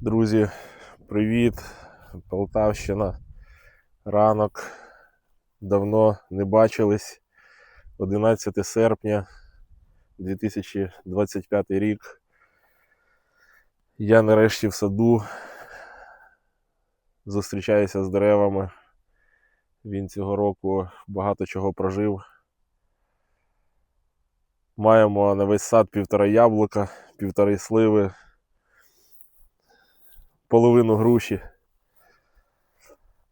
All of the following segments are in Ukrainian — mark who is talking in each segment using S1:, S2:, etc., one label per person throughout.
S1: Друзі, привіт! Полтавщина. Ранок. Давно не бачились. 11 серпня 2025 рік. Я нарешті в саду. Зустрічаюся з деревами. Він цього року багато чого прожив. Маємо на весь сад півтора яблука, півтори сливи, половину груші.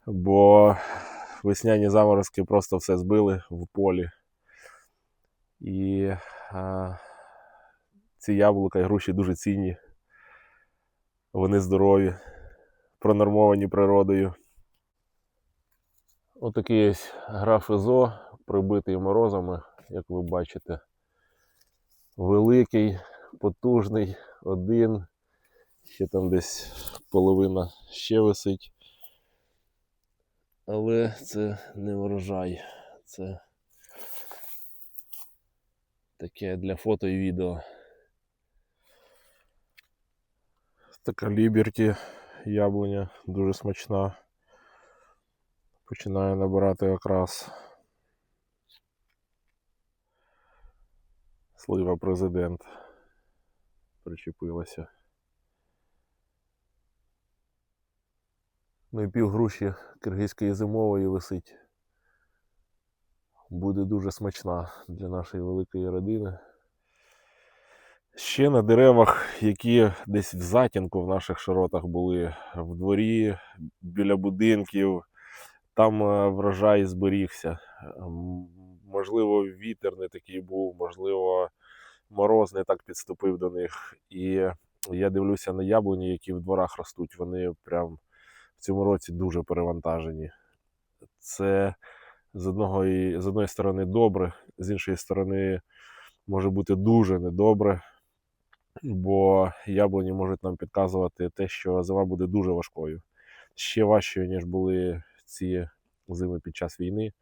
S1: Бо весняні заморозки просто все збили в полі. І а, ці яблука і груші дуже цінні. Вони здорові, пронормовані природою. Отакий ось граф ІЗО, прибитий морозами, як ви бачите. Великий, потужний, один. Ще там десь половина ще висить. Але це не врожай. Це таке для фото і відео. Така Liberty яблуня дуже смачна. Починає набирати окрас. Слива президент причепилася. Ну і пів груші киргизької зимової висить. Буде дуже смачна для нашої великої родини. Ще на деревах, які десь в затінку в наших широтах були в дворі, біля будинків, там е, врожай зберігся. Можливо, вітер не такий був, можливо, мороз не так підступив до них. І я дивлюся на яблуні, які в дворах ростуть. Вони прям цьому році дуже перевантажені. Це з, одного, і- з одної сторони добре, з іншої сторони може бути дуже недобре, бо яблуні можуть нам підказувати те, що зима буде дуже важкою. Ще важчою, ніж були ці зими під час війни.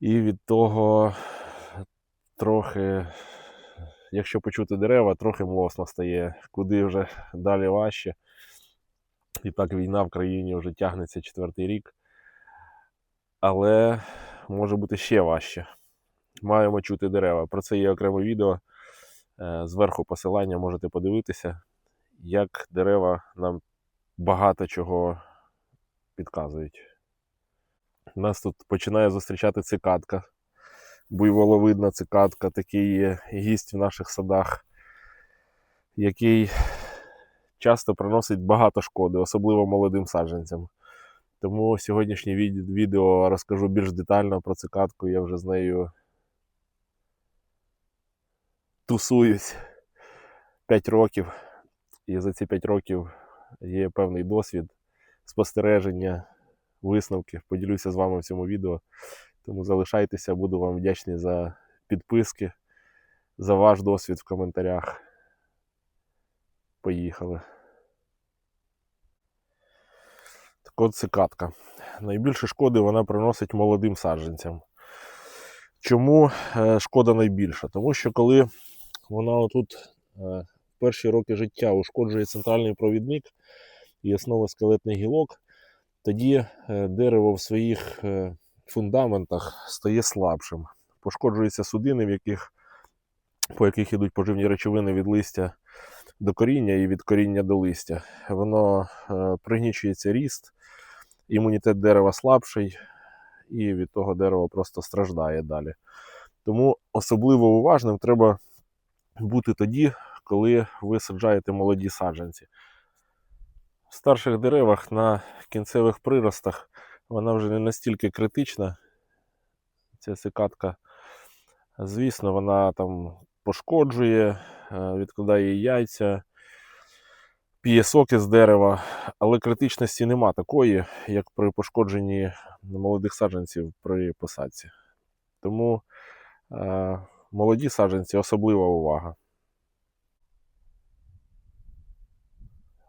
S1: І від того трохи, якщо почути дерева, трохи млосно стає, куди вже далі важче. І так війна в країні вже тягнеться четвертий рік. Але може бути ще важче. Маємо чути дерева. Про це є окреме відео. Е, Зверху посилання можете подивитися, як дерева нам багато чого підказують. Нас тут починає зустрічати цикадка. Буйволовидна цикадка, такий є гість в наших садах, який часто приносить багато шкоди, особливо молодим саджанцям. Тому сьогоднішнє відео розкажу більш детально про цикадку. Я вже з нею тусуюсь 5 років. І за ці 5 років є певний досвід, спостереження, висновки. Поділюся з вами в цьому відео. Тому залишайтеся, буду вам вдячний за підписки, за ваш досвід в коментарях. Поїхали. Так от цикадка. Найбільше шкоди вона приносить молодим саджанцям. Чому е, шкода найбільша? Тому що коли вона отут е, в перші роки життя ушкоджує центральний провідник і основи скелетних гілок, тоді е, дерево в своїх е, фундаментах стає слабшим. Пошкоджуються судини, в яких, по яких йдуть поживні речовини від листя до коріння і від коріння до листя. Воно е, пригнічується ріст, імунітет дерева слабший, і від того дерево просто страждає далі. Тому особливо уважним треба бути тоді, коли ви саджаєте молоді саджанці. В старших деревах на кінцевих приростах вона вже не настільки критична. Ця цикадка, звісно, вона там пошкоджує, е, відкладає яйця, п'є соки з дерева, але критичності нема такої, як при пошкодженні молодих саджанців при посадці. Тому е, молоді саджанці особлива увага.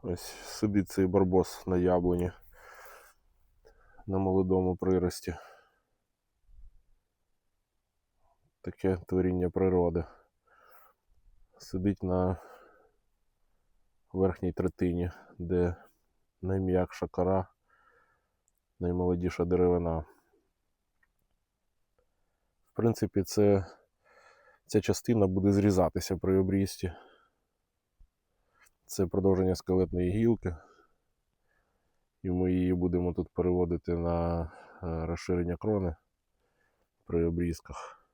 S1: Ось сидить цей барбос на яблуні на молодому прирості. Таке творіння природи. Сидить на верхній третині, де найм'якша кора, наймолодіша деревина. В принципі, це, ця частина буде зрізатися при обрізці. Це продовження скелетної гілки. І ми її будемо тут переводити на е, розширення крони при обрізках.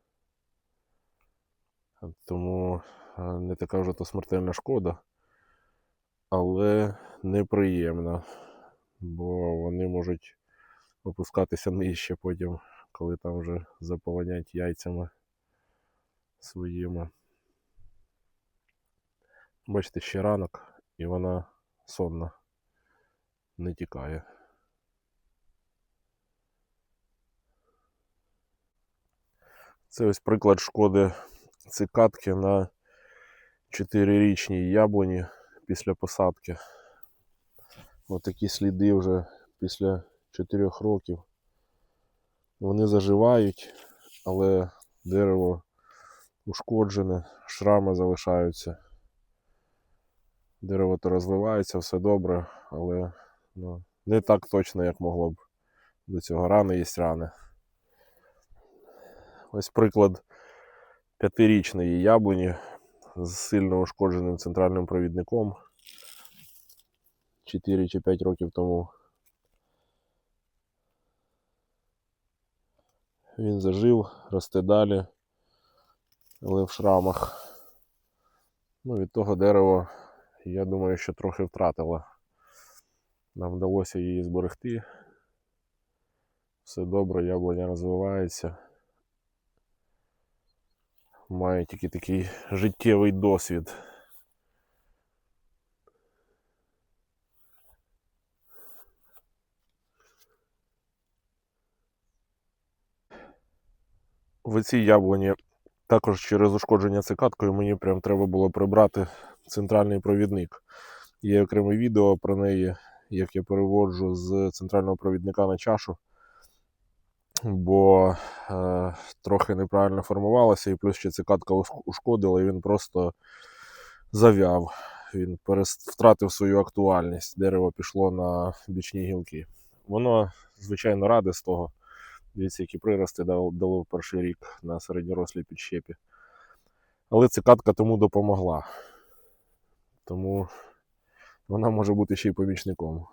S1: Тому е, не така вже то смертельна шкода, але неприємна, бо вони можуть опускатися нижче потім, коли там вже заполонять яйцями своїми. Бачите, ще ранок, і вона сонна, не тікає. Це ось приклад шкоди цикатки на 4-річній яблуні після посадки. Ось такі сліди вже після 4 років. Вони заживають, але дерево ушкоджене, шрами залишаються. Дерево то розвивається, все добре, але ну, не так точно, як могло б до цього. Рани є рани. Ось приклад п'ятирічної яблуні з сильно ушкодженим центральним провідником 4 чи 5 років тому. Він зажив, росте далі, але в шрамах. Ну, від того дерево, я думаю, що трохи втратило. Нам вдалося її зберегти. Все добре, яблуня розвивається. Має тільки такий життєвий досвід. В цій яблуні також через ушкодження цикаткою мені прям треба було прибрати центральний провідник. Є окреме відео про неї, як я переводжу з центрального провідника на чашу, бо е, трохи неправильно формувалося, і плюс ще цикатка уш- ушкодила, і він просто завяв. Він перест... втратив свою актуальність. Дерево пішло на бічні гілки. Воно, звичайно, раде з того. Дивіться, які прирости дало, перший рік на середньорослій підщепі. Але цикатка тому допомогла. Тому вона може бути ще й помічником.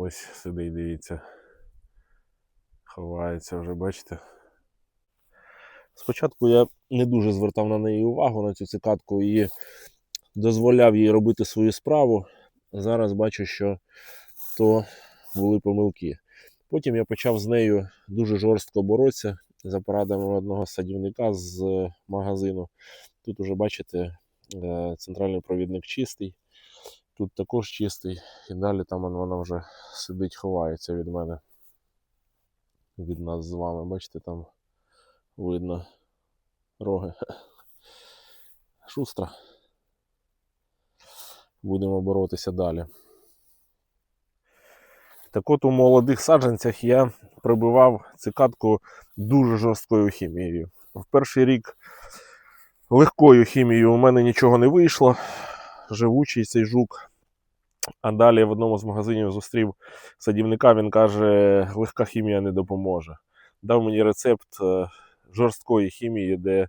S1: Ось сидить, дивіться. Ховається вже, бачите. Спочатку я не дуже звертав на неї увагу, на цю цикатку, і дозволяв їй робити свою справу. Зараз бачу, що то були помилки. Потім я почав з нею дуже жорстко боротися за порадами одного садівника з магазину. Тут уже бачите, е, центральний провідник чистий, тут також чистий, і далі там вона вже сидить, ховається від мене. Від нас з вами. Бачите, там видно роги. Шустра. Будемо боротися далі. Так от у молодих саджанцях я прибивав цикатку дуже жорсткою хімією. В перший рік легкою хімією у мене нічого не вийшло. Живучий цей жук. А далі в одному з магазинів зустрів садівника, він каже, легка хімія не допоможе. Дав мені рецепт е, жорсткої хімії, де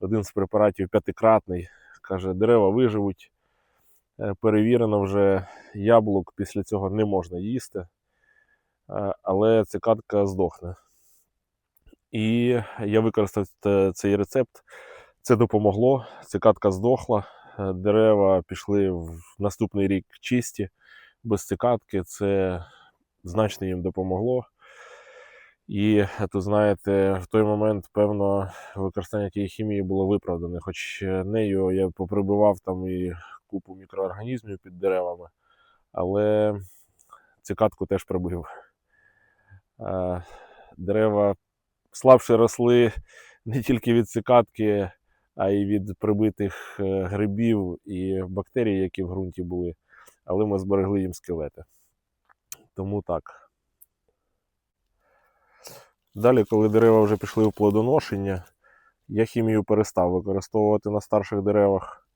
S1: один з препаратів п'ятикратний. Каже, дерева виживуть. Е, Перевірено вже яблук після цього не можна їсти, е, але цикадка здохне. І я використав цей рецепт. Це допомогло. Цикадка здохла. Е, Дерева пішли в наступний рік чисті, без цикадки. Це значно їм допомогло. І е, то знаєте, в той момент, певно, використання тієї хімії було виправдане. Хоч е, нею я поприбивав там і купу мікроорганізмів під деревами, але цикадку теж прибив. Дерева слабше росли не тільки від цикадки, а й від прибитих е, грибів і бактерій, які в ґрунті були, але ми зберегли їм скелети. Тому так. Далі, коли дерева вже пішли в плодоношення, Я хімію перестав використовувати на старших деревах.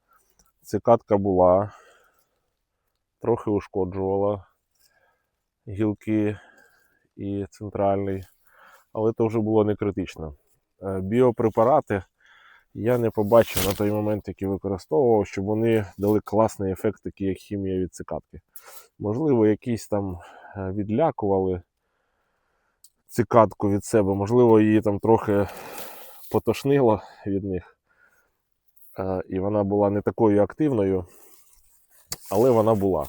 S1: Цикадка була, трохи ушкоджувала гілки і центральний, але це вже було не критично. Е, Біопрепарати я не побачив на той момент, який використовував, щоб вони дали класний ефект, такий як хімія від цикадки. Можливо, якісь там е, відлякували цикадку від себе, можливо, її там трохи потошнило від них. Е, І вона була не такою активною, але вона була.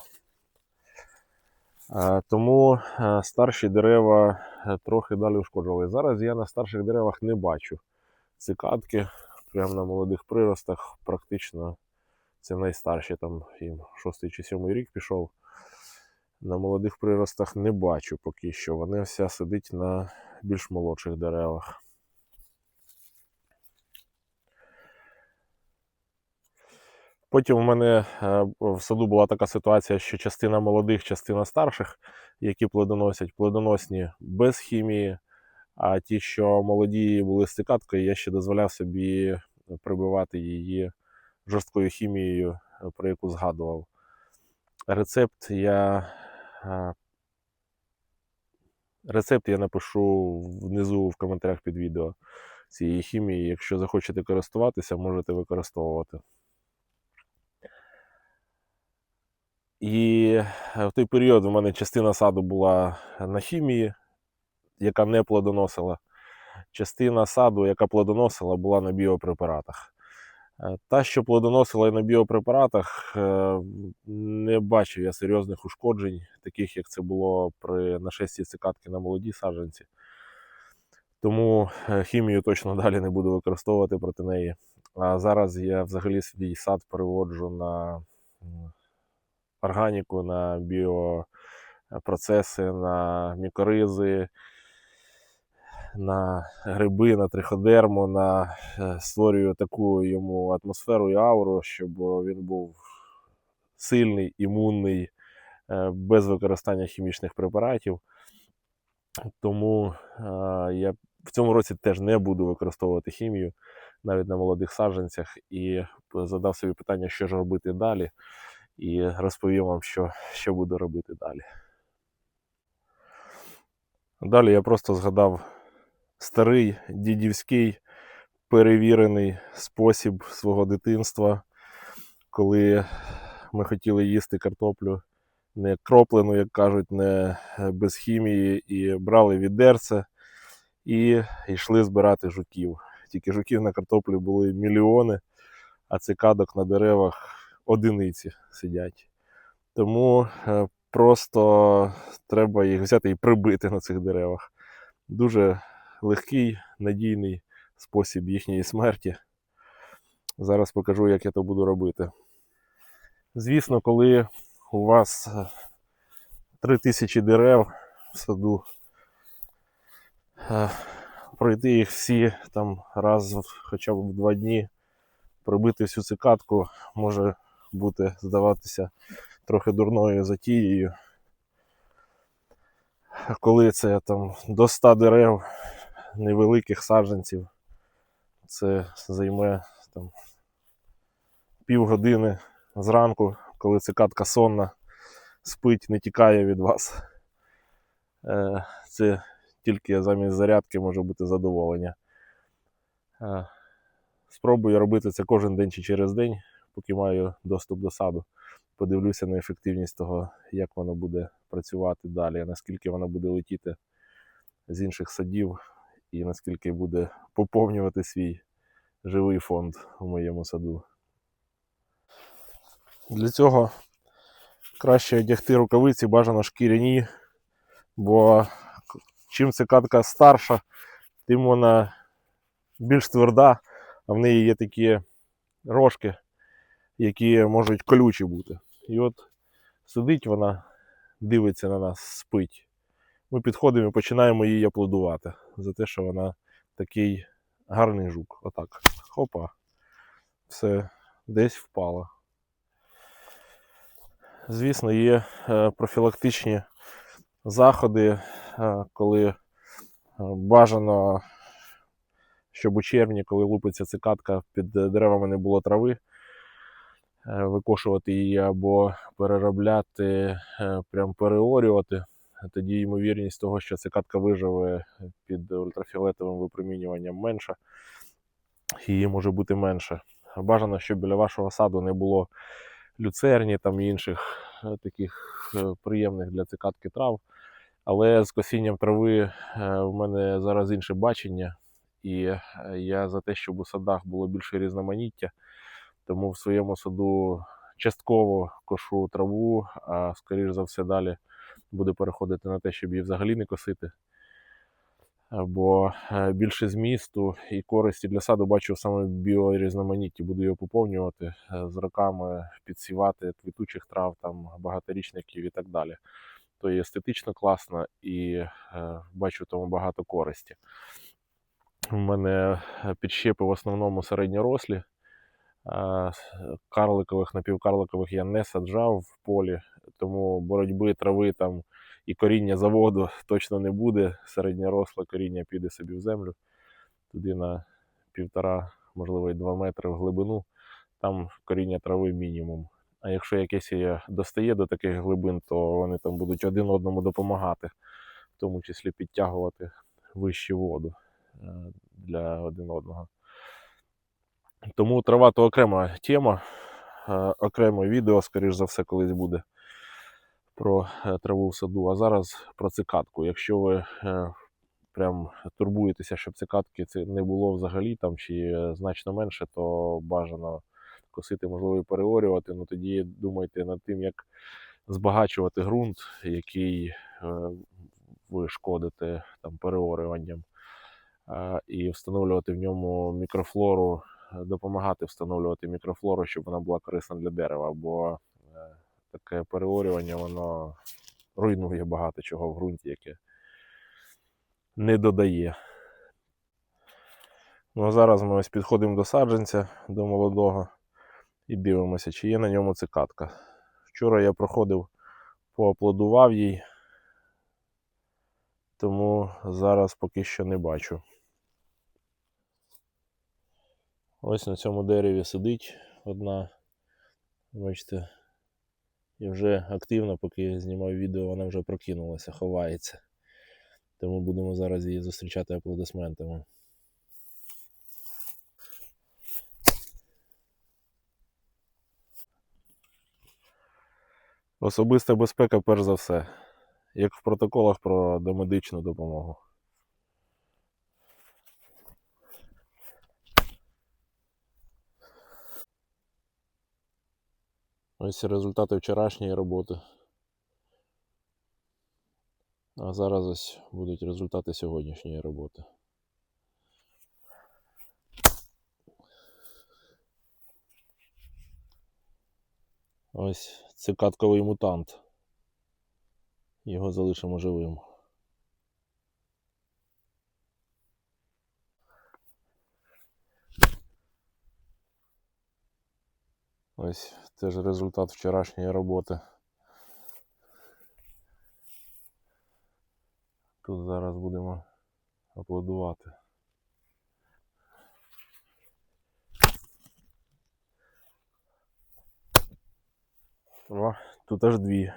S1: Е, Тому старші дерева трохи далі ушкоджували. Зараз я на старших деревах не бачу цикадки. Прямо на молодих приростах практично це найстарші, там їм шостий чи сьомий рік пішов. На молодих приростах не бачу поки що. Вони вся сидить на більш молодших деревах. Потім у мене е, в саду була така ситуація, що частина молодих, частина старших, які плодоносять, плодоносні без хімії. А ті, що молоді були з цикадкою, я ще дозволяв собі прибивати її жорсткою хімією, е, про яку згадував. Рецепт я. е, Рецепт я напишу внизу в коментарях під відео цієї хімії. Якщо захочете користуватися, можете використовувати. І е, в той період в мене частина саду була на хімії, яка не плодоносила. Частина саду, яка плодоносила, була на біопрепаратах. Е, Та, що плодоносила на біопрепаратах, е, не бачив я серйозних ушкоджень, таких як це було при нашесті цикадки на молоді саджанці. Тому е, хімію точно далі не буду використовувати проти неї. А зараз я взагалі свій сад переводжу на органіку, на біопроцеси, на мікоризи, на гриби, на триходерму, на е, створюю таку йому атмосферу і ауру, щоб він був сильний, імунний, е, без використання хімічних препаратів. Тому е, я в цьому році теж не буду використовувати хімію навіть на молодих саджанцях і задав собі питання, що ж робити далі, і розповім вам, що, що буду робити далі. Далі я просто згадав старий дідівський перевірений спосіб свого дитинства, коли ми хотіли їсти картоплю не кроплену, як кажуть, не без хімії, і брали відерце і йшли збирати жуків. Тільки жуків на картоплі були мільйони, а цикадок на деревах одиниці сидять. Тому е, просто треба їх взяти і прибити на цих деревах. Дуже легкий, надійний спосіб їхньої смерті. Зараз покажу, як я то буду робити. Звісно, коли у вас е, 3000 дерев в саду, е, пройти їх всі там раз хоча б в два дні, прибити всю цикадку може бути здаватися трохи дурною затією. Коли це там до 100 дерев невеликих саджанців, це займе там півгодини зранку, коли цикадка сонна, спить, не тікає від вас. Е, Це тільки замість зарядки може бути задоволення. Е, Спробую робити це кожен день чи через день, поки маю доступ до саду. Подивлюся на ефективність того, як воно буде працювати далі, наскільки воно буде летіти з інших садів і наскільки буде поповнювати свій живий фонд у моєму саду. Для цього краще одягти рукавиці, бажано шкіряні, бо чим цикадка старша, тим вона більш тверда, а в неї є такі рожки, які можуть колючі бути. І от сидить вона, дивиться на нас, спить. Ми підходимо і починаємо її аплодувати за те, що вона такий гарний жук. Отак. Хопа. Все десь впало. Звісно, є е, профілактичні заходи, е, коли е, бажано, щоб у червні, коли лупиться цикадка, під деревами не було трави, викошувати її або переробляти, прям переорювати. Тоді ймовірність того, що цикадка виживе під ультрафіолетовим випромінюванням менша, її може бути менше. Бажано, щоб біля вашого саду не було люцерні там інших е, таких е, приємних для цикадки трав. Але з косінням трави е, в мене зараз інше бачення, і е, я за те, щоб у садах було більше різноманіття. Тому в своєму саду частково кошу траву, а скоріш за все далі буду переходити на те, щоб її взагалі не косити. Бо е, більше змісту і користі для саду бачу саме біорізноманітті. Буду його поповнювати е, з роками, підсівати квітучих трав, там багаторічників і так далі. То і естетично класно, і е, бачу тому багато користі. У мене підщепи в основному середньорослі. Карликових, напівкарликових я не саджав в полі, тому боротьби трави там і коріння заводу точно не буде. Середньоросле коріння піде собі в землю, туди на півтора, можливо, і два метри в глибину. Там коріння трави мінімум. А якщо якесь і достає до таких глибин, то вони там будуть один одному допомагати, в тому числі підтягувати вищу воду е, для один одного. Тому трава то окрема тема, е, окреме відео, скоріш за все, колись буде про е, траву в саду. А зараз про цикадку. Якщо ви е, прям турбуєтеся, щоб цикадки не було взагалі там чи значно менше, то бажано косити, можливо, і переорювати. Ну тоді думайте над тим, як збагачувати ґрунт, який ви шкодите там переорюванням, і встановлювати в ньому мікрофлору, допомагати встановлювати мікрофлору, щоб вона була корисна для дерева. Бо е, таке переорювання, воно руйнує багато чого в ґрунті, яке не додає. Ну а зараз ми ось підходимо до саджанця, до молодого, і дивимося, чи є на ньому цикадка. Вчора я проходив, поаплодував їй, тому зараз поки що не бачу. Ось на цьому дереві сидить одна. Бачите, і вже активно, поки я знімав відео, вона вже прокинулася, ховається. Тому будемо зараз її зустрічати аплодисментами. Особиста безпека, перш за все, як в протоколах про домедичну допомогу. Ось результати вчорашньої роботи. А зараз ось будуть результати сьогоднішньої роботи. Ось цикатковий мутант. Його залишимо живим. Ось теж результат вчорашньої роботи. Тут зараз будемо аплодувати. О, тут аж дві.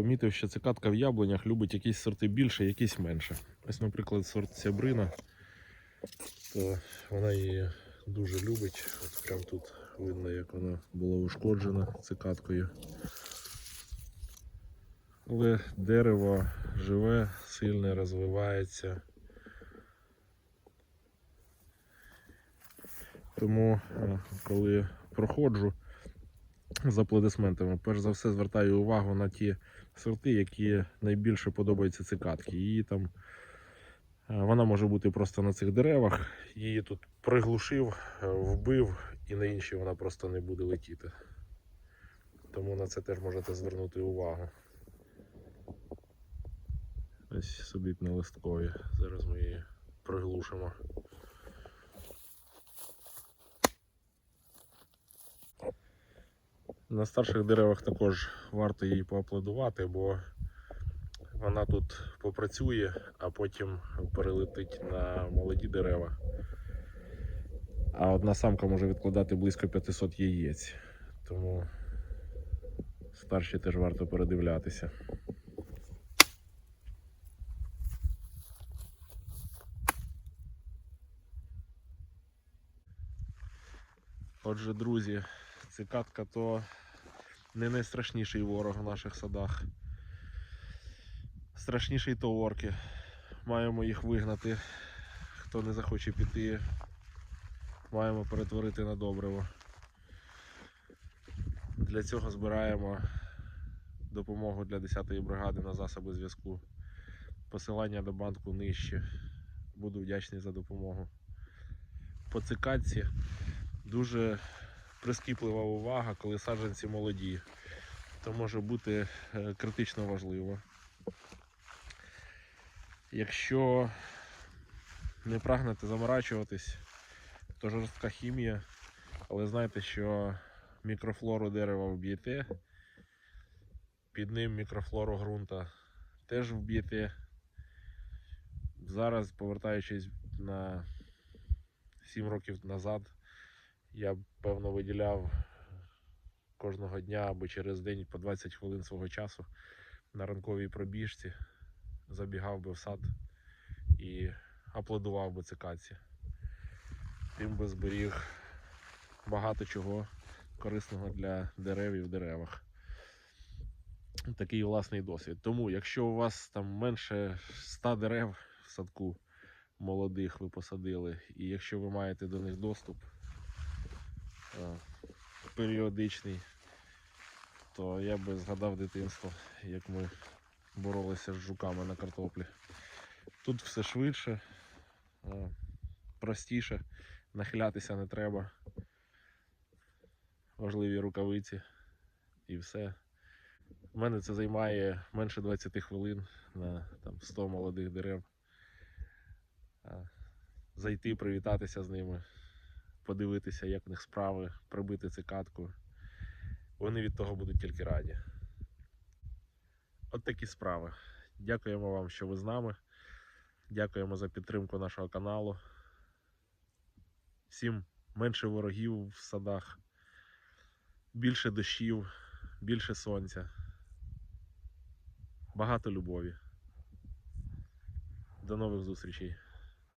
S1: Помітив, що цикадка в яблунях любить якісь сорти більше, якісь менше. Ось, наприклад, сорт сябрина, то вона її дуже любить. От прям тут видно, як вона була ушкоджена цикадкою. Але дерево живе, сильне розвивається. Тому, е, коли проходжу з аплодисментами, перш за все звертаю увагу на ті сорти, які найбільше подобаються цикадки. Її там е, вона може бути просто на цих деревах. Її тут приглушив, е, вбив, і на інші вона просто не буде летіти. Тому на це теж можете звернути увагу. Ось сидить на листкові. Зараз ми її приглушимо. На старших деревах також варто їй поаплодувати, бо вона тут попрацює, а потім перелетить на молоді дерева. А одна самка може відкладати близько 500 яєць. Тому старші теж варто передивлятися. Отже, друзі, цикадка то не найстрашніший ворог в наших садах. Страшніший то орки. Маємо їх вигнати. Хто не захоче піти, маємо перетворити на добриво. Для цього збираємо допомогу для 10-ї бригади на засоби зв'язку. Посилання до банку нижче. Буду вдячний за допомогу. По цикадці дуже прискіплива увага, коли саджанці молоді. То може бути е, критично важливо. Якщо не прагнете заморачуватись, то жорстка хімія, але знайте, що мікрофлору дерева вб'єте, під ним мікрофлору ґрунта теж вб'єте. Зараз, повертаючись на 7 років назад, я певно виділяв кожного дня або через день по 20 хвилин свого часу на ранковій пробіжці, забігав би в сад і аплодував би цикадці. Тим би зберіг багато чого корисного для дерев і в деревах. Такий власний досвід. Тому, якщо у вас там менше 100 дерев в садку молодих ви посадили, і якщо ви маєте до них доступ періодичний, то я би згадав дитинство, як ми боролися з жуками на картоплі. Тут все швидше, е, простіше, нахилятися не треба. Важливі рукавиці і все. У мене це займає менше 20 хвилин на там, 100 молодих дерев. Зайти, привітатися з ними, подивитися, як в них справи, прибити цикадку. Вони від того будуть тільки раді. От такі справи. Дякуємо вам, що ви з нами. Дякуємо за підтримку нашого каналу. Всім менше ворогів в садах, більше дощів, більше сонця, багато любові. До нових зустрічей.